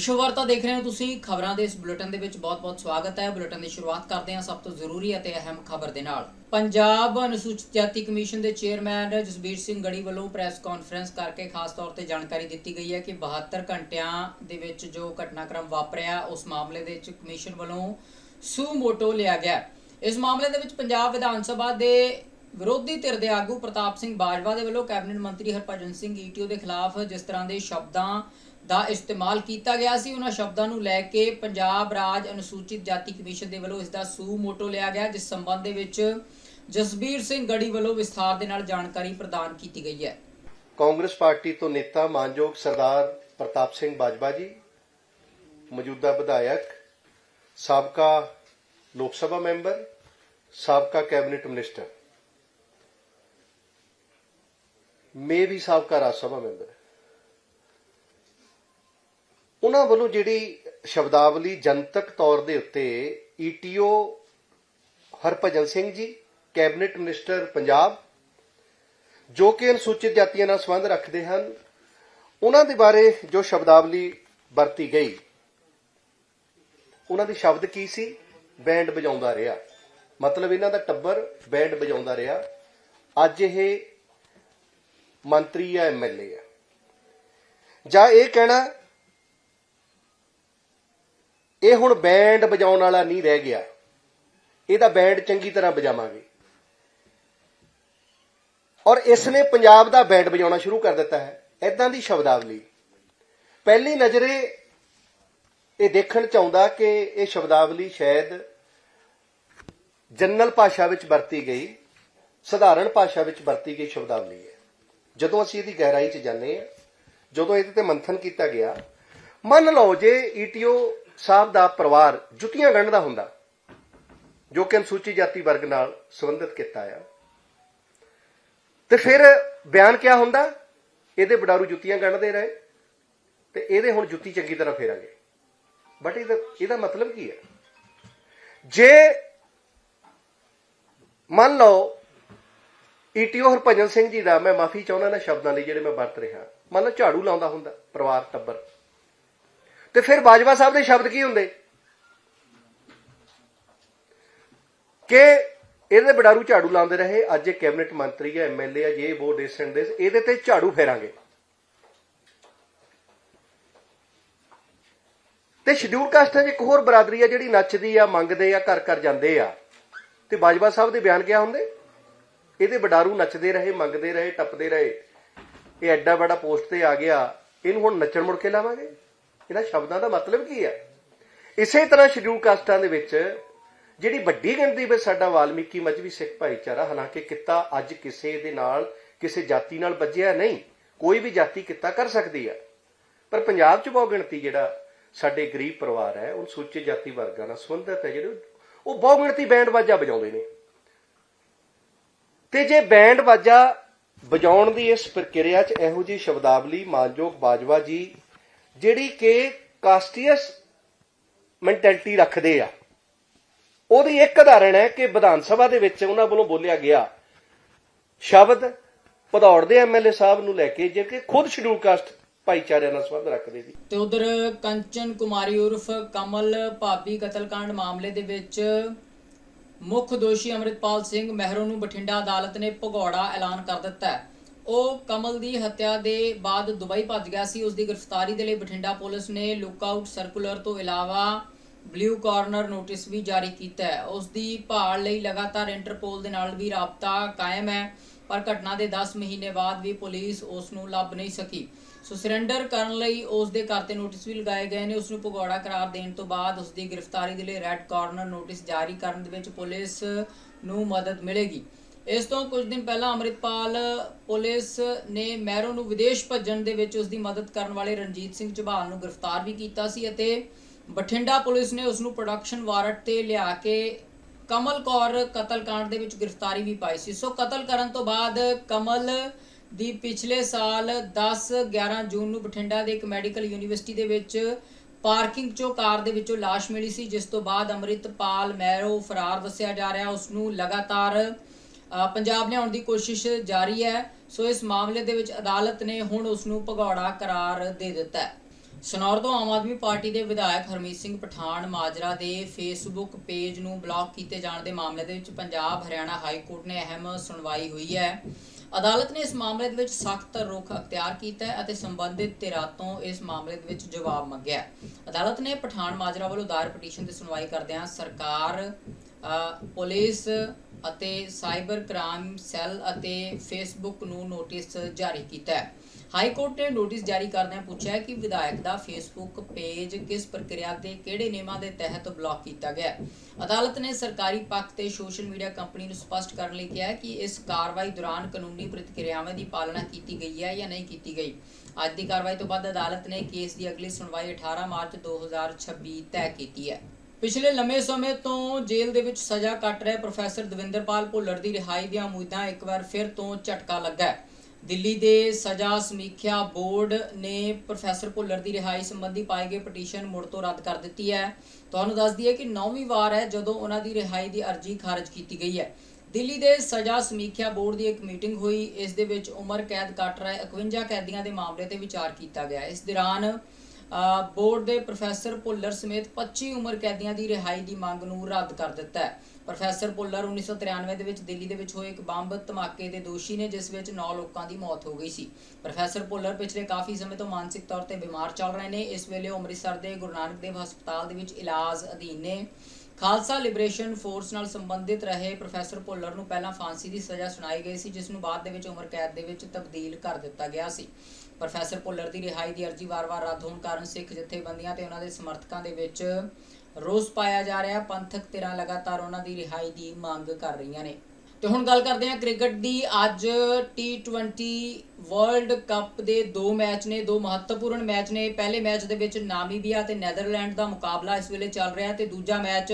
ਵਿਸ਼ਵ ਵਾਰਤਾ ਦੇਖ ਰਹੇ ਹੋ ਤੁਸੀਂ ਖਬਰਾਂ ਦੇ ਇਸ ਬੁਲੇਟਿਨ ਦੇ ਵਿੱਚ ਬਹੁਤ-ਬਹੁਤ ਸਵਾਗਤ ਹੈ। ਬੁਲੇਟਿਨ ਦੀ ਸ਼ੁਰੂਆਤ ਕਰਦੇ ਹਾਂ ਸਭ ਤੋਂ ਜ਼ਰੂਰੀ ਅਤੇ ਅਹਿਮ ਖਬਰ ਦੇ ਨਾਲ। ਪੰਜਾਬ ਅਨੁਸੂਚਿਤ ਜਾਤੀ ਕਮਿਸ਼ਨ ਦੇ ਚੇਅਰਮੈਨ ਜਸਬੀਰ ਸਿੰਘ ਗੜੀ ਵੱਲੋਂ ਪ੍ਰੈਸ ਕਾਨਫਰੰਸ ਕਰਕੇ ਖਾਸ ਤੌਰ ਤੇ ਜਾਣਕਾਰੀ ਦਿੱਤੀ ਗਈ ਹੈ ਕਿ 72 ਘੰਟਿਆਂ ਦੇ ਵਿੱਚ ਜੋ ਘਟਨਾਕ੍ਰਮ ਵਾਪਰਿਆ, ਉਸ ਮਾਮਲੇ ਦੇ ਵਿੱਚ ਕਮਿਸ਼ਨ ਵੱਲੋਂ ਸੂ ਮੋਟੋ ਲਿਆ ਗਿਆ ਇਸ ਮਾਮਲੇ ਦੇ ਵਿੱਚ ਪੰਜਾਬ ਵਿਧਾਨ ਸਭਾ ਦੇ ਵਿਰੋਧੀ ਧਿਰ ਦੇ ਆਗੂ ਪ੍ਰਤਾਪ ਸਿੰਘ ਬਾਜਵਾ ਦੇ ਵੱਲੋਂ ਕੈਬਨਿਟ ਮੰਤਰੀ ਹਰਭਜਨ ਸਿੰਘ ਈਟੀਓ ਦੇ ਖਿਲਾਫ ਜਿਸ ਤਰ੍ਹਾਂ ਦੇ ਸ਼ਬਦਾਂ ਦਾ ਇਸਤੇਮਾਲ ਕੀਤਾ ਗਿਆ ਸੀ। ਉਹਨਾਂ ਸ਼ਬਦਾਂ ਨੂੰ ਲੈ ਕੇ ਪੰਜਾਬ ਰਾਜ ਅਨੁਸੂਚਿਤ ਜਾਤੀ ਕਮਿਸ਼ਨ ਦੇ ਵੱਲੋਂ ਇਸ ਦਾ ਸੂ ਮੋਟੋ ਲਿਆ ਗਿਆ, ਜਿਸ ਸੰਬੰਧ ਦੇ ਵਿੱਚ ਜਸਬੀਰ ਸਿੰਘ ਗੜੀ ਵੱਲੋਂ ਵਿਸਥਾਰ ਦੇ ਨਾਲ ਜਾਣਕਾਰੀ ਪ੍ਰਦਾਨ ਕੀਤੀ ਗਈ ਹੈ। ਕਾਂਗਰਸ ਪਾਰਟੀ ਤੋਂ ਨੇਤਾ ਮਾਨਯੋਗ ਸਰਦਾਰ ਪ੍ਰਤਾਪ ਸਿੰਘ ਬਾਜਵਾ ਜੀ, ਮੌਜੂਦਾ ਵਿਧਾਇਕ, ਸਾਬਕਾ ਲੋਕ ਸਭਾ ਮੈਂਬਰ, ਸਾਬਕਾ ਕੈਬਨਿਟ ਮਿਨਿਸਟਰ। ਮੈਂ ਵੀ ਸਾਬਕਾ ਰਾਜ ਸਭਾ ਮੈਂਬਰ ਉਹਨਾਂ ਵੱਲੋਂ ਜਿਹੜੀ ਸ਼ਬਦਾਵਲੀ ਜਨਤਕ ਤੌਰ ਦੇ ਉੱਤੇ ETO Harbhajan Singh ji, cabinet minister Punjab, ਜੋ ਕਿ ਅਨੁਸੂਚਿਤ ਜਾਤੀਆਂ ਨਾਲ ਸੰਬੰਧ ਰੱਖਦੇ ਹਨ, ਉਹਨਾਂ ਦੇ ਬਾਰੇ ਜੋ ਸ਼ਬਦਾਵਲੀ ਵਰਤੀ ਗਈ, ਉਹਨਾਂ ਦੀ ਸ਼ਬਦ ਕੀ ਸੀ? ਬੈਂਡ ਵਜਾਉਂਦਾ ਰਿਹਾ। ਮਤਲਬ ਇਹਨਾਂ ਦਾ ਟੱਬਰ ਬੈਂਡ ਵਜਾਉਂਦਾ ਰਿਹਾ। ਅੱਜ ਇਹ ਮੰਤਰੀ ਆ ਐਮਐਲਏ ਆ। ਜਾਂ ਇਹ ਕਹਿਣਾ ਇਹ ਹੁਣ ਬੈਂਡ ਵਜਾਉਣ ਵਾਲਾ ਨਹੀਂ ਰਹਿ ਗਿਆ। ਇਹਦਾ ਬੈਂਡ ਚੰਗੀ ਤਰ੍ਹਾਂ ਵਜਾਵਾਂਗੇ। ਔਰ ਇਸ ਨੇ ਪੰਜਾਬ ਦਾ ਬੈਂਡ ਵਜਾਉਣਾ ਸ਼ੁਰੂ ਕਰ ਦਿੱਤਾ ਹੈ। ਐਦਾਂ ਦੀ ਸ਼ਬਦਾਵਲੀ। ਪਹਿਲੀ ਨਜ਼ਰੇ ਇਹ ਦੇਖਣ ਚ ਆਉਂਦਾ ਕਿ ਇਹ ਸ਼ਬਦਾਵਲੀ ਸ਼ਾਇਦ ਜਨਰਲ ਭਾਸ਼ਾ ਵਿੱਚ ਵਰਤੀ ਗਈ, ਸਧਾਰਨ ਭਾਸ਼ਾ ਵਿੱਚ ਵਰਤੀ ਗਈ ਸ਼ਬਦਾਵਲੀ ਹੈ। ਜਦੋਂ ਅਸੀਂ ਇਹਦੀ ਗਹਿਰਾਈ 'ਚ ਜਾਂਦੇ ਹਾਂ, ਜਦੋਂ ਇਹਦੇ ਤੇ ਮੰਥਨ ਕੀਤਾ ਗਿਆ, ਮੰਨ ਲਓ ਜੇ ਈਟੀਓ ਸਾਹਿਬ ਦਾ ਪਰਿਵਾਰ ਜੁੱਤੀਆਂ ਗੰਢਦਾ ਹੁੰਦਾ, ਜੋ ਕਿ ਅਨੁਸੂਚਿਤ ਜਾਤੀ ਵਰਗ ਨਾਲ ਸੰਬੰਧਿਤ ਕੀਤਾ ਆ। ਤੇ ਫਿਰ ਬਿਆਨ ਕਿਆ ਹੁੰਦਾ? ਇਹਦੇ ਬਡਾਰੂ ਜੁੱਤੀਆਂ ਗੰਢਦੇ ਰਹੇ, ਤੇ ਇਹਦੇ ਹੁਣ ਜੁੱਤੀ ਚੰਗੀ ਤਰ੍ਹਾਂ ਫੇਰਾਂਗੇ। ਬਟ ਇਹਦਾ ਇਹਦਾ ਮਤਲਬ ਕੀ ਹੈ? ਜੇ ਮੰਨ ਲਓ ਈਟੀਓ ਹਰਭਜਨ ਸਿੰਘ ਜੀ ਦਾ ਮੈਂ ਮਾਫੀ ਚਾਹੁੰਦਾ ਨਾ ਸ਼ਬਦਾਂ ਲਈ ਜਿਹੜੇ ਮੈਂ ਵਰਤ ਰਿਹਾ। ਮੰਨ ਲਓ ਝਾੜੂ ਲਾਉਂਦਾ ਹੁੰਦਾ, ਪਰਿਵਾਰ ਟੱਬਰ। ਤੇ ਫਿਰ ਬਾਜਵਾ ਸਾਹਿਬ ਦੇ ਸ਼ਬਦ ਕੀ ਹੁੰਦੇ? ਕਿ ਇਹਦੇ ਬਡਾਰੂ ਝਾੜੂ ਲਾਉਂਦੇ ਰਹੇ, ਅੱਜ ਇਹ ਕੈਬਨਿਟ ਮੰਤਰੀ ਹੈ ਐਮਐਲਏ ਹੈ, ਜੇ ਉਹ ਦੇਸ ਐਂਡ ਦੇਸ ਇਹਦੇ ਤੇ ਝਾੜੂ ਫੇਰਾਂਗੇ। ਤੇ ਸ਼ਡਿਊਲ ਕਾਸਟਾਂ 'ਚ ਇੱਕ ਹੋਰ ਬਰਾਦਰੀ ਆ ਜਿਹੜੀ ਨੱਚਦੀ ਆ, ਮੰਗਦੇ ਆ, ਘਰ ਘਰ ਜਾਂਦੇ ਆ। ਤੇ ਬਾਜਵਾ ਸਾਹਿਬ ਦੇ ਬਿਆਨ ਕਿਆ ਹੁੰਦੇ? ਇਹਦੇ ਬਡਾਰੂ ਨੱਚਦੇ ਰਹੇ, ਮੰਗਦੇ ਰਹੇ, ਟੱਪਦੇ ਰਹੇ। ਇਹ ਐਡਾ ਬੜਾ ਪੋਸਟ ਤੇ ਆ ਗਿਆ। ਇਹਨੂੰ ਹੁਣ ਨੱਚਣ ਮੁੜ ਕੇ ਲਾਵਾਂਗੇ? ਇਹਨਾਂ ਸ਼ਬਦਾਂ ਦਾ ਮਤਲਬ ਕੀ ਹੈ ਇਸੇ ਤਰ੍ਹਾਂ ਸ਼ਡਿਊਲ ਕਾਸਟਾਂ ਦੇ ਵਿੱਚ ਜਿਹੜੀ ਵੱਡੀ ਗਿਣਤੀ ਵਿੱਚ ਸਾਡਾ ਵਾਲਮੀਕੀ ਮਜਬੀ ਸਿੱਖ ਭਾਈਚਾਰਾ, ਹਾਲਾਂਕਿ ਕਿੱਤਾ ਅੱਜ ਕਿਸੇ ਦੇ ਨਾਲ, ਕਿਸੇ ਜਾਤੀ ਨਾਲ ਵੱਜਿਆ ਨਹੀਂ, ਕੋਈ ਵੀ ਜਾਤੀ ਕਿੱਤਾ ਕਰ ਸਕਦੀ ਹੈ ਪਰ ਪੰਜਾਬ 'ਚ ਬਹੁਤ ਗਿਣਤੀ ਜਿਹੜਾ ਸਾਡੇ ਗਰੀਬ ਪਰਿਵਾਰ ਹੈ, ਉਹ ਸੂਚੇ ਜਾਤੀ ਵਰਗਾਂ ਨਾਲ ਸੰਬੰਧਿਤ ਹੈ, ਜਿਹੜੇ ਉਹ ਬਹੁਤ ਗਿਣਤੀ ਬੈਂਡ ਵਾਜਾ ਵਜਾਉਂਦੇ ਨੇ। ਤੇ ਜੇ ਬੈਂਡ ਵਾਜਾ ਵਜਾਉਣ ਦੀ ਇਸ ਪ੍ਰਕਿਰਿਆ 'ਚ ਇਹੋ ਜਿਹੀ ਸ਼ਬਦਾਵਲੀ ਮਾਨਯੋਗ ਬਾਜਵਾ ਜੀ ਜਿਹੜੀ ਕਿ ਕਾਸਟੀਅਸ ਮੈਂਟੈਲਿਟੀ ਰੱਖਦੇ ਆ, ਉਹਦੀ ਇੱਕ ਉਦਾਹਰਣ ਹੈ ਕਿ ਵਿਧਾਨ ਸਭਾ ਦੇ ਵਿੱਚ ਉਹਨਾਂ ਵੱਲੋਂ ਬੋਲਿਆ ਗਿਆ, ਸ਼ਬਦ ਭਦੌੜ ਦੇ ਐਮਐਲਏ ਸਾਹਿਬ ਨੂੰ ਲੈ ਕੇ ਜੇ ਕਿ ਖੁਦ ਸ਼ਡਿਊਲ ਕਾਸਟ ਭਾਈਚਾਰਿਆਂ ਨਾਲ ਸੰਬੰਧ ਰੱਖਦੇ ਸੀ। ਤੇ ਉਧਰ ਕੰਚਨ ਕੁਮਾਰੀ ਉਰਫ ਕਮਲ ਭਾਬੀ ਕਤਲकांड ਮਾਮਲੇ ਦੇ ਵਿੱਚ ਮੁੱਖ ਦੋਸ਼ੀ ਅਮਰਿਤਪਾਲ ਸਿੰਘ ਮਹਿਰੋ ਨੂੰ ਬਠਿੰਡਾ ਅਦਾਲਤ ਨੇ ਭਗੌੜਾ ਐਲਾਨ ਕਰ ਦਿੱਤਾ ਹੈ। ਉਹ ਕਮਲ ਦੀ ਹੱਤਿਆ ਦੇ ਬਾਅਦ ਦੁਬਈ ਭੱਜ ਗਿਆ ਸੀ। ਉਸ ਦੀ ਗ੍ਰਿਫਤਾਰੀ ਦੇ ਲਈ ਬਠਿੰਡਾ ਪੁਲਿਸ ਨੇ ਲੁੱਕਆਊਟ ਸਰਕੂਲਰ ਤੋਂ ਇਲਾਵਾ ਬਲੂ ਕਾਰਨਰ ਨੋਟਿਸ ਵੀ ਜਾਰੀ ਕੀਤਾ ਹੈ। ਉਸ ਦੀ ਭਾਲ ਲਈ ਲਗਾਤਾਰ ਇੰਟਰਪੋਲ ਦੇ ਨਾਲ ਵੀ ਰਾਬਤਾ ਕਾਇਮ ਹੈ, ਪਰ ਘਟਨਾ ਦੇ 10 ਮਹੀਨੇ ਬਾਅਦ ਵੀ ਪੁਲਿਸ ਉਸ ਨੂੰ ਲੱਭ ਨਹੀਂ ਸਕੀ। ਸੋ ਸਰੈਂਡਰ ਕਰਨ ਲਈ ਉਸ ਦੇ ਘਰ ਤੇ ਨੋਟਿਸ ਵੀ ਲਗਾਏ ਗਏ ਨੇ। ਉਸ ਨੂੰ ਭਗੌੜਾ ਕਰਾਰ ਦੇਣ ਤੋਂ ਬਾਅਦ ਉਸ ਦੀ ਗ੍ਰਿਫਤਾਰੀ ਦੇ ਲਈ ਰੈੱਡ ਕਾਰਨਰ ਨੋਟਿਸ ਜਾਰੀ ਕਰਨ ਦੇ ਵਿੱਚ ਪੁਲਿਸ ਨੂੰ ਮਦਦ ਮਿਲੇਗੀ। ਇਸ ਤੋਂ ਕੁਝ ਦਿਨ ਪਹਿਲਾਂ ਅਮਰਿਤਪਾਲ ਪੁਲਿਸ ਨੇ ਮਹਿਰੋ ਨੂੰ ਵਿਦੇਸ਼ ਭੱਜਣ ਦੇ ਵਿੱਚ ਉਸ ਦੀ ਮਦਦ ਕਰਨ ਵਾਲੇ ਰਣਜੀਤ ਸਿੰਘ ਝਬਾਲ ਨੂੰ ਗ੍ਰਿਫਤਾਰ ਵੀ ਕੀਤਾ ਸੀ ਅਤੇ ਬਠਿੰਡਾ ਪੁਲਿਸ ਨੇ ਉਸ ਨੂੰ ਪ੍ਰੋਡਕਸ਼ਨ ਵਾਰੰਟ ਤੇ ਲਿਆ ਕੇ ਕਮਲ ਕੌਰ ਕਤਲकांड ਦੇ ਵਿੱਚ ਗ੍ਰਿਫਤਾਰੀ ਵੀ ਪਾਈ ਸੀ। ਸੋ ਕਤਲ ਕਰਨ ਤੋਂ ਬਾਅਦ ਕਮਲ ਦੀ ਪਿਛਲੇ ਸਾਲ 10 11 ਜੂਨ ਨੂੰ ਬਠਿੰਡਾ ਦੇ ਇੱਕ ਮੈਡੀਕਲ ਯੂਨੀਵਰਸਿਟੀ ਦੇ ਵਿੱਚ ਪਾਰਕਿੰਗ ਚੋਂ ਕਾਰ ਦੇ ਵਿੱਚੋਂ ਲਾਸ਼ ਮਿਲੀ ਸੀ, ਜਿਸ ਤੋਂ ਬਾਅਦ ਅੰਮ੍ਰਿਤਪਾਲ ਮੈਰੋ ਫਰਾਰ ਦੱਸਿਆ ਜਾ ਰਿਹਾ। ਉਸ ਨੂੰ ਲਗਾਤਾਰ ਪੰਜਾਬ ਲਿਆਉਣ ਦੀ ਕੋਸ਼ਿਸ਼ ਜਾਰੀ ਹੈ। ਸੋ ਇਸ ਮਾਮਲੇ ਦੇ ਵਿੱਚ ਅਦਾਲਤ ਨੇ ਹੁਣ ਉਸ ਨੂੰ ਭਗੌੜਾ ਕਰਾਰ ਦੇ ਦਿੱਤਾ ਹੈ। ਸਨੌਰ ਤੋਂ ਆਮ ਆਦਮੀ ਪਾਰਟੀ ਦੇ ਵਿਧਾਇਕ ਹਰਮੀਤ ਸਿੰਘ ਪਠਾਨ ਮਾਜਰਾ ਦੇ ਫੇਸਬੁੱਕ ਪੇਜ ਨੂੰ ਬਲੌਕ ਕੀਤੇ ਜਾਣ ਦੇ ਮਾਮਲੇ ਦੇ ਵਿੱਚ ਪੰਜਾਬ ਹਰਿਆਣਾ ਹਾਈ ਕੋਰਟ ਨੇ ਅਹਿਮ ਸੁਣਵਾਈ ਹੋਈ ਹੈ। ਅਦਾਲਤ ਨੇ ਇਸ ਮਾਮਲੇ ਦੇ ਵਿੱਚ ਸਖਤ ਰੁਖ ਅਖਤਿਆਰ ਕੀਤਾ ਹੈ ਅਤੇ ਸੰਬੰਧਿਤ ਧਿਰਾਂ ਤੋਂ ਇਸ ਮਾਮਲੇ ਦੇ ਵਿੱਚ ਜਵਾਬ ਮੰਗਿਆ ਅਦਾਲਤ ਨੇ ਪਠਾਨ ਮਾਜਰਾ ਵੱਲੋਂ ਦਾਇਰ ਪਟੀਸ਼ਨ ਤੇ ਸੁਣਵਾਈ ਕਰਦਿਆਂ ਸਰਕਾਰ ਅ, ਪੁਲਿਸ ਅਤੇ ਸਾਈਬਰ ਕ੍ਰਾਈਮ ਸੈੱਲ ਅਤੇ ਫੇਸਬੁੱਕ ਨੂੰ ਨੋਟਿਸ ਜਾਰੀ ਕੀਤਾ ਹੈ। ਹਾਈ ਕੋਰਟ ਨੇ ਨੋਟਿਸ ਜਾਰੀ ਕਰਦਿਆਂ ਪੁੱਛਿਆ ਕਿ ਵਿਧਾਇਕ ਦਾ ਫੇਸਬੁੱਕ ਪੇਜ ਕਿਸ ਪ੍ਰਕਿਰਿਆ ਤੇ ਕਿਹੜੇ ਨਿਯਮਾਂ ਦੇ ਤਹਿਤ ਬਲੌਕ ਕੀਤਾ ਗਿਆ ਅਦਾਲਤ ਨੇ ਸਰਕਾਰੀ ਪੱਖ ਤੇ ਸੋਸ਼ਲ ਮੀਡੀਆ ਕੰਪਨੀ ਨੂੰ ਸਪਸ਼ਟ ਕਰਨ ਲਈ ਕਿਹਾ ਕਿ ਇਸ ਕਾਰਵਾਈ ਦੌਰਾਨ ਕਾਨੂੰਨੀ ਪ੍ਰਤੀਕਿਰਿਆਵਾਂ ਦੀ ਪਾਲਣਾ ਕੀਤੀ ਗਈ ਹੈ ਜਾਂ ਨਹੀਂ ਕੀਤੀ ਗਈ। ਅੱਜ ਦੀ ਕਾਰਵਾਈ ਤੋਂ ਬਾਅਦ ਅਦਾਲਤ ਨੇ ਕੇਸ ਦੀ ਅਗਲੀ ਸੁਣਵਾਈ 18 ਮਾਰਚ 2026 ਤੈਅ ਕੀਤੀ ਹੈ। ਪਿਛਲੇ ਲੰਮੇ ਸਮੇਂ ਤੋਂ ਜੇਲ੍ਹ ਦੇ ਵਿੱਚ ਸਜ਼ਾ ਕੱਟ ਰਹੇ ਪ੍ਰੋਫੈਸਰ ਦਵਿੰਦਰਪਾਲ ਭੁੱਲਰ ਦੀ ਰਿਹਾਈ ਦੀਆਂ ਉਮੀਦਾਂ ਇੱਕ ਵਾਰ ਫਿਰ ਤੋਂ ਝਟਕਾ ਲੱਗਾ ਦਿੱਲੀ ਦੇ ਸਜ਼ਾ ਸਮੀਖਿਆ ਬੋਰਡ ਨੇ ਪ੍ਰੋਫੈਸਰ ਭੁੱਲਰ ਦੀ ਰਿਹਾਈ ਸੰਬੰਧੀ ਪਾਏ ਗਏ ਪਟੀਸ਼ਨ ਮੁੜ ਤੋਂ ਰੱਦ ਕਰ ਦਿੱਤੀ ਹੈ। ਤੁਹਾਨੂੰ ਦੱਸ ਦਈਏ ਕਿ ਨੌਵੀਂ ਵਾਰ ਹੈ ਜਦੋਂ ਉਹਨਾਂ ਦੀ ਰਿਹਾਈ ਦੀ ਅਰਜ਼ੀ ਖਾਰਜ ਕੀਤੀ ਗਈ ਹੈ। ਦਿੱਲੀ ਦੇ ਸਜ਼ਾ ਸਮੀਖਿਆ ਬੋਰਡ ਦੀ ਇੱਕ ਮੀਟਿੰਗ ਹੋਈ, ਇਸ ਦੇ ਵਿੱਚ ਉਮਰ ਕੈਦ ਕੱਟ ਰਹੇ 51 ਕੈਦੀਆਂ ਦੇ ਮਾਮਲੇ ਤੇ ਵਿਚਾਰ ਕੀਤਾ ਗਿਆ। ਇਸ ਦੌਰਾਨ ਬੋਰਡ ਦੇ ਪ੍ਰੋਫੈਸਰ ਭੁੱਲਰ ਸਮੇਤ 25 ਉਮਰ ਕੈਦੀਆਂ ਦੀ ਰਿਹਾਈ ਦੀ ਮੰਗ ਨੂੰ ਰੱਦ ਕਰ ਦਿੱਤਾ ਹੈ। ਪ੍ਰੋਫੈਸਰ ਭੁੱਲਰ 1993 ਦੇ ਵਿੱਚ ਦਿੱਲੀ ਦੇ ਵਿੱਚ ਹੋਏ ਇੱਕ ਬੰਬ ਧਮਾਕੇ ਦੇ ਦੋਸ਼ੀ ਨੇ, ਜਿਸ ਵਿੱਚ 9 ਲੋਕਾਂ ਦੀ ਮੌਤ ਹੋ ਗਈ ਸੀ। ਪ੍ਰੋਫੈਸਰ ਭੁੱਲਰ ਪਿਛਲੇ ਕਾਫੀ ਸਮੇਂ ਤੋਂ ਮਾਨਸਿਕ ਤੌਰ ਤੇ ਬਿਮਾਰ ਚੱਲ ਰਹੇ ਨੇ। ਇਸ ਵੇਲੇ ਉਹ ਅੰਮ੍ਰਿਤਸਰ ਦੇ ਗੁਰੂ ਨਾਨਕ ਦੇਵ ਹਸਪਤਾਲ ਦੇ ਵਿੱਚ ਇਲਾਜ ਅਧੀਨ ਨੇ। ਖਾਲਸਾ ਲਿਬਰੇਸ਼ਨ ਫੋਰਸ ਨਾਲ ਸੰਬੰਧਿਤ ਰਹੇ ਪ੍ਰੋਫੈਸਰ ਭੁੱਲਰ ਨੂੰ ਪਹਿਲਾਂ ਫਾਂਸੀ ਦੀ ਸਜ਼ਾ ਸੁਣਾਈ ਗਈ ਸੀ, ਜਿਸ ਨੂੰ ਬਾਅਦ ਦੇ ਵਿੱਚ ਉਮਰ ਕੈਦ ਦੇ ਵਿੱਚ ਤਬਦੀਲ ਕਰ ਦਿੱਤਾ ਗਿਆ ਸੀ। ਪ੍ਰੋਫੈਸਰ ਭੁੱਲਰ ਦੀ ਰਿਹਾਈ ਦੀ ਅਰਜ਼ੀ ਵਾਰ-ਵਾਰ ਰੱਦ ਹੋਣ ਕਾਰਨ ਸਿੱਖ ਜਥੇਬੰਦੀਆਂ ਤੇ ਉਹਨਾਂ ਦੇ ਸਮਰਥਕਾਂ ਦੇ ਵਿੱਚ ਰੋਸ ਪਾਇਆ ਜਾ ਰਿਹਾ। ਪੰਥਕ ਧਿਰਾਂ ਲਗਾਤਾਰ ਉਹਨਾਂ ਦੀ ਰਿਹਾਈ ਦੀ ਮੰਗ ਕਰ ਰਹੀਆਂ ਨੇ। ਤੇ ਹੁਣ ਗੱਲ ਕਰਦੇ ਹਾਂ ਕ੍ਰਿਕਟ ਦੀ। ਅੱਜ T20 ਵਰਲਡ ਕੱਪ ਦੇ ਦੋ ਮੈਚ ਨੇ, ਦੋ ਮਹੱਤਵਪੂਰਨ ਮੈਚ ਨੇ। ਪਹਿਲੇ ਮੈਚ ਦੇ ਵਿੱਚ ਨਾਮੀਬੀਆ ਤੇ ਨੈਦਰਲੈਂਡ ਦਾ ਮੁਕਾਬਲਾ ਇਸ ਵੇਲੇ ਚੱਲ ਰਿਹਾ ਤੇ ਦੂਜਾ ਮੈਚ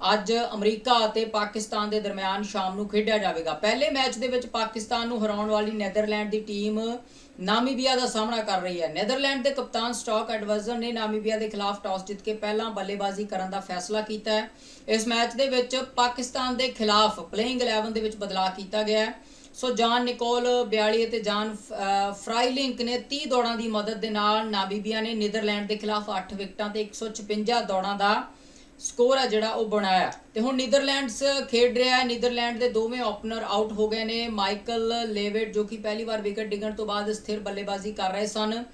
ਅੱਜ ਅਮਰੀਕਾ ਅਤੇ ਪਾਕਿਸਤਾਨ ਦੇ ਦਰਮਿਆਨ ਸ਼ਾਮ ਨੂੰ ਖੇਡਿਆ ਜਾਵੇਗਾ। ਪਹਿਲੇ ਮੈਚ ਦੇ ਵਿੱਚ ਪਾਕਿਸਤਾਨ ਨੂੰ ਹਰਾਉਣ ਵਾਲੀ ਨੈਦਰਲੈਂਡ ਦੀ ਟੀਮ ਨਾਮੀਬੀਆ ਦਾ ਸਾਹਮਣਾ ਕਰ ਰਹੀ ਹੈ। ਨੈਦਰਲੈਂਡ ਦੇ ਕਪਤਾਨ ਸਟਾਕ ਐਡਵਾਈਜ਼ਰ ਨੇ ਨਾਮੀਬੀਆ ਦੇ ਖਿਲਾਫ ਟਾਸ ਜਿੱਤ ਕੇ ਪਹਿਲਾਂ ਬੱਲੇਬਾਜ਼ੀ ਕਰਨ ਦਾ ਫੈਸਲਾ ਕੀਤਾ ਹੈ। ਇਸ ਮੈਚ ਦੇ ਵਿੱਚ ਪਾਕਿਸਤਾਨ ਦੇ ਖਿਲਾਫ ਪਲੇਇੰਗ 11 ਦੇ ਵਿੱਚ ਬਦਲਾਅ ਕੀਤਾ ਗਿਆ ਹੈ। ਸੋ ਜਾਨ ਨਿਕੋਲ 42 ਅਤੇ ਜਾਨ ਫਰਾਈਲਿੰਕ ਨੇ 30 ਦੌੜਾਂ ਦੀ ਮਦਦ ਦੇ ਨਾਲ ਨਾਮੀਬੀਆ ਨੇ ਨੀਦਰਲੈਂਡ ਦੇ ਖਿਲਾਫ 8 ਵਿਕਟਾਂ ਤੇ 156 ਦੌੜਾਂ ਦਾ ਸਕੋਰ ਹੈ ਜਿਹੜਾ ਉਹ ਬਣਾਇਆ ਤੇ ਹੁਣ ਨੀਦਰਲੈਂਡਸ ਖੇਡ ਰਿਹਾ ਹੈ। ਨੀਦਰਲੈਂਡ ਦੇ ਦੋਵੇਂ ਓਪਨਰ ਆਊਟ ਹੋ ਗਏ ਨੇ। ਮਾਈਕਲ ਲੇਵਿਟ, ਜੋ ਕਿ ਪਹਿਲੀ ਵਾਰ ਵਿਕਟ ਡਿੱਗਣ ਤੋਂ ਬਾਅਦ ਸਥਿਰ ਬੱਲੇਬਾਜ਼ੀ ਕਰ ਰਹੇ ਸਨ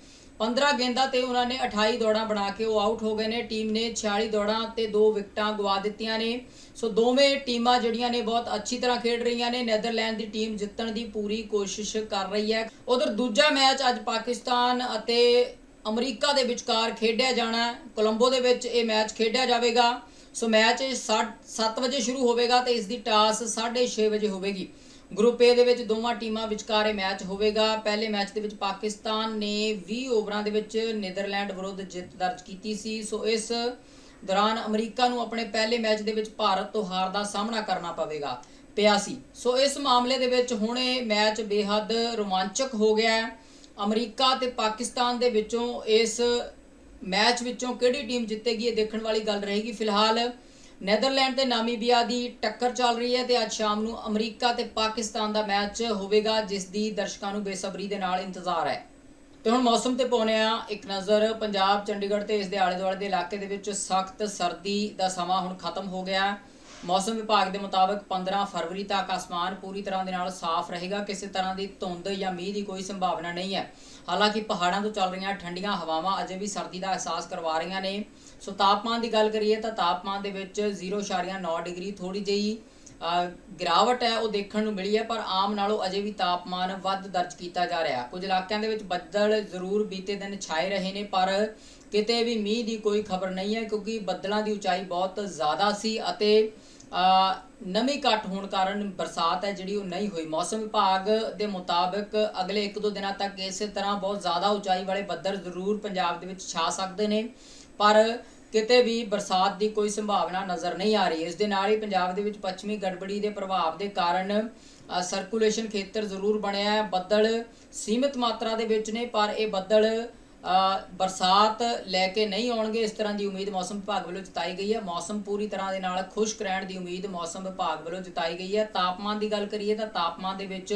15 ਗੇਂਦਾਂ ਤੇ ਉਹਨਾਂ ਨੇ 28 ਦੌੜਾਂ ਬਣਾ ਕੇ ਉਹ ਆਊਟ ਹੋ ਗਏ ਨੇ। ਟੀਮ ਨੇ 46 ਦੌੜਾਂ ਤੇ ਦੋ ਵਿਕਟਾਂ ਗਵਾ ਦਿੱਤੀਆਂ ਨੇ। ਸੋ ਦੋਵੇਂ ਟੀਮਾਂ ਜਿਹੜੀਆਂ ਨੇ ਬਹੁਤ ਅੱਛੀ ਤਰ੍ਹਾਂ ਖੇਡ ਰਹੀਆਂ ਨੇ। ਨੈਦਰਲੈਂਡ ਦੀ ਟੀਮ ਜਿੱਤਣ ਦੀ ਪੂਰੀ ਕੋਸ਼ਿਸ਼ ਕਰ ਰਹੀ ਹੈ। ਉਧਰ ਦੂਜਾ ਮੈਚ ਅੱਜ ਪਾਕਿਸਤਾਨ ਅਤੇ ਅਮਰੀਕਾ ਦੇ ਵਿਚਕਾਰ ਖੇਡਿਆ ਜਾਣਾ ਕੋਲੰਬੋ ਦੇ ਵਿੱਚ ਇਹ ਮੈਚ ਖੇਡਿਆ ਜਾਵੇਗਾ। ਸੋ ਮੈਚ 7 ਵਜੇ ਸ਼ੁਰੂ ਹੋਵੇਗਾ ਤੇ ਇਸ ਦੀ ਟਾਸ 6:30 ਵਜੇ ਹੋਵੇਗੀ। ਗਰੁੱਪ ਏ ਦੇ ਵਿੱਚ ਦੋਵਾਂ ਟੀਮਾਂ ਵਿਚਕਾਰ ਇਹ ਮੈਚ ਹੋਵੇਗਾ। ਪਹਿਲੇ ਮੈਚ ਦੇ ਵਿੱਚ ਪਾਕਿਸਤਾਨ ਨੇ 20 ਓਵਰਾਂ ਦੇ ਵਿੱਚ ਨੀਦਰਲੈਂਡ ਵਿਰੁੱਧ ਜਿੱਤ ਦਰਜ ਕੀਤੀ ਸੀ। ਸੋ ਇਸ ਦੌਰਾਨ ਅਮਰੀਕਾ ਨੂੰ ਆਪਣੇ ਪਹਿਲੇ ਮੈਚ ਦੇ ਵਿੱਚ ਭਾਰਤ ਤੋਂ ਹਾਰ ਦਾ ਸਾਹਮਣਾ ਕਰਨਾ ਪਵੇਗਾ ਪਿਆ ਸੀ। ਸੋ ਇਸ ਮਾਮਲੇ ਦੇ ਵਿੱਚ ਹੁਣ ਇਹ ਮੈਚ ਬੇਹੱਦ ਰੋਮਾਂਚਕ ਹੋ ਗਿਆ ਹੈ। ਅਮਰੀਕਾ ਤੇ ਪਾਕਿਸਤਾਨ ਦੇ ਵਿੱਚੋਂ ਇਸ ਮੈਚ ਵਿੱਚੋਂ ਕਿਹੜੀ ਟੀਮ ਜਿੱਤੇਗੀ ਇਹ ਦੇਖਣ ਵਾਲੀ ਗੱਲ ਰਹੇਗੀ। ਫਿਲਹਾਲ ਨੈਦਰਲੈਂਡ ਤੇ ਨਾਮੀਬੀਆ ਦੀ ਟੱਕਰ ਚੱਲ ਰਹੀ ਹੈ ਤੇ ਅੱਜ ਸ਼ਾਮ ਨੂੰ ਅਮਰੀਕਾ ਤੇ ਪਾਕਿਸਤਾਨ ਦਾ ਮੈਚ ਹੋਵੇਗਾ, ਜਿਸ ਦੀ ਦਰਸ਼ਕਾਂ ਨੂੰ ਬੇਸਬਰੀ ਦੇ ਨਾਲ ਇੰਤਜ਼ਾਰ ਹੈ। ਤੇ ਹੁਣ ਮੌਸਮ ਤੇ ਪਾਉਂਦੇ ਆ ਇੱਕ ਨਜ਼ਰ ਪੰਜਾਬ, ਚੰਡੀਗੜ੍ਹ ਤੇ ਇਸ ਦੇ ਆਲੇ ਦੁਆਲੇ ਦੇ ਇਲਾਕੇ ਦੇ ਵਿੱਚ ਸਖਤ ਸਰਦੀ ਦਾ ਸਮਾਂ ਹੁਣ ਖਤਮ ਹੋ ਗਿਆ। ਮੌਸਮ ਵਿਭਾਗ ਦੇ ਮੁਤਾਬਕ 15 ਫਰਵਰੀ ਤੱਕ ਆਸਮਾਨ ਪੂਰੀ ਤਰ੍ਹਾਂ ਦੇ ਨਾਲ ਸਾਫ਼ ਰਹੇਗਾ, ਕਿਸੇ ਤਰ੍ਹਾਂ ਦੀ ਧੁੰਦ ਜਾਂ ਮੀਂਹ ਦੀ ਕੋਈ ਸੰਭਾਵਨਾ ਨਹੀਂ ਹੈ। ਹਾਲਾਂਕਿ ਪਹਾੜਾਂ ਤੋਂ ਚੱਲ ਰਹੀਆਂ ਠੰਡੀਆਂ ਹਵਾਵਾਂ ਅਜੇ ਵੀ ਸਰਦੀ ਦਾ ਅਹਿਸਾਸ ਕਰਵਾ ਰਹੀਆਂ ਨੇ। ਸੋ ਤਾਪਮਾਨ ਦੀ ਗੱਲ ਕਰੀਏ ਤਾਂ ਤਾਪਮਾਨ ਦੇ ਵਿੱਚ 0.9 ਡਿਗਰੀ ਥੋੜੀ ਜਿਹੀ ਗਿਰਾਵਟ ਹੈ, ਉਹ ਦੇਖਣ ਨੂੰ ਮਿਲੀ ਹੈ, ਪਰ ਆਮ ਨਾਲੋਂ ਅਜੇ ਵੀ ਤਾਪਮਾਨ ਵੱਧ ਦਰਜ ਕੀਤਾ ਜਾ ਰਿਹਾ ਕੁਝ ਇਲਾਕਿਆਂ ਦੇ ਵਿੱਚ ਬੱਦਲ ਜ਼ਰੂਰ ਬੀਤੇ ਦਿਨ ਛਾਏ ਰਹੇ ਨੇ, ਪਰ ਕਿਤੇ ਵੀ ਮੀਂਹ ਦੀ ਕੋਈ ਖਬਰ ਨਹੀਂ ਹੈ, ਕਿਉਂਕਿ ਬੱਦਲਾਂ ਦੀ ਉਚਾਈ ਬਹੁਤ ਜ਼ਿਆਦਾ ਸੀ ਅਤੇ ਨਮੀ ਘੱਟ ਹੋਣ ਕਾਰਨ ਬਰਸਾਤ ਹੈ ਜਿਹੜੀ ਉਹ ਨਹੀਂ ਹੋਈ। ਮੌਸਮ ਵਿਭਾਗ ਦੇ ਮੁਤਾਬਕ ਅਗਲੇ 1-2 ਦਿਨਾਂ ਤੱਕ ਇਸੇ ਤਰ੍ਹਾਂ ਬਹੁਤ ਜ਼ਿਆਦਾ ਉਚਾਈ ਵਾਲੇ ਬੱਦਲ ਜ਼ਰੂਰ ਪੰਜਾਬ ਦੇ ਵਿੱਚ ਛਾ ਸਕਦੇ ਨੇ। ਪਰ ਕਿਤੇ ਵੀ ਬਰਸਾਤ ਦੀ ਕੋਈ ਸੰਭਾਵਨਾ ਨਜ਼ਰ ਨਹੀਂ ਆ ਰਹੀ। ਇਸ ਦੇ ਨਾਲ ਹੀ ਪੰਜਾਬ ਦੇ ਵਿੱਚ ਪੱਛਮੀ ਗੜਬੜੀ ਦੇ ਪ੍ਰਭਾਵ ਦੇ ਕਾਰਨ ਸਰਕੂਲੇਸ਼ਨ ਖੇਤਰ ਜ਼ਰੂਰ ਬਣਿਆ ਹੈ। ਬੱਦਲ ਸੀਮਿਤ ਮਾਤਰਾ ਦੇ ਵਿੱਚ ਨੇ, ਪਰ ਇਹ ਬੱਦਲ ਬਰਸਾਤ ਲੈ ਕੇ ਨਹੀਂ ਆਉਣਗੇ, ਇਸ ਤਰ੍ਹਾਂ ਦੀ ਉਮੀਦ ਮੌਸਮ ਵਿਭਾਗ ਵੱਲੋਂ ਜਤਾਈ ਗਈ ਹੈ। ਮੌਸਮ ਪੂਰੀ ਤਰ੍ਹਾਂ ਦੇ ਨਾਲ ਖੁਸ਼ਕ ਰਹਿਣ ਦੀ ਉਮੀਦ ਮੌਸਮ ਵਿਭਾਗ ਵੱਲੋਂ ਜਤਾਈ ਗਈ ਹੈ। ਤਾਪਮਾਨ ਦੀ ਗੱਲ ਕਰੀਏ ਤਾਂ ਤਾਪਮਾਨ ਦੇ ਵਿੱਚ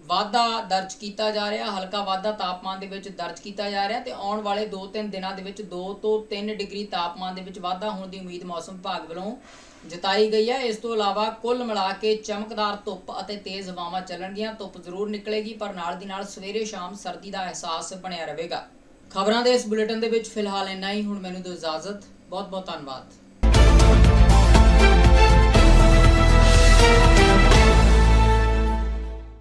ਵਾਧਾ ਦਰਜ ਕੀਤਾ ਜਾ ਰਿਹਾ, ਹਲਕਾ ਵਾਧਾ ਤਾਪਮਾਨ ਦੇ ਵਿੱਚ ਦਰਜ ਕੀਤਾ ਜਾ ਰਿਹਾ ਤੇ ਆਉਣ ਵਾਲੇ 2-3 ਦਿਨਾਂ ਦੇ ਵਿੱਚ 2 ਤੋਂ 3 ਡਿਗਰੀ ਤਾਪਮਾਨ ਦੇ ਵਿੱਚ ਵਾਧਾ ਹੋਣ ਦੀ ਉਮੀਦ ਮੌਸਮ ਵਿਭਾਗ ਵੱਲੋਂ ਜਤਾਈ ਗਈ ਹੈ। ਇਸ ਤੋਂ ਇਲਾਵਾ ਕੁੱਲ ਮਿਲਾ ਕੇ ਚਮਕਦਾਰ ਧੁੱਪ ਅਤੇ ਤੇਜ਼ ਹਵਾਵਾਂ ਚੱਲਣਗੀਆਂ। ਧੁੱਪ ਜ਼ਰੂਰ ਨਿਕਲੇਗੀ, ਪਰ ਨਾਲ ਦੀ ਨਾਲ ਸਵੇਰੇ ਸ਼ਾਮ ਸਰਦੀ ਦਾ ਅਹਿਸਾਸ ਬਣਿਆ ਰਹੇਗਾ। ਖਬਰਾਂ ਦੇ ਇਸ ਬੁਲੇਟਿਨ ਦੇ ਵਿੱਚ ਫਿਲਹਾਲ ਇੰਨਾ ਹੀ। ਹੁਣ ਮੈਨੂੰ ਦਿਓ ਇਜਾਜ਼ਤ। ਬਹੁਤ ਬਹੁਤ ਧੰਨਵਾਦ।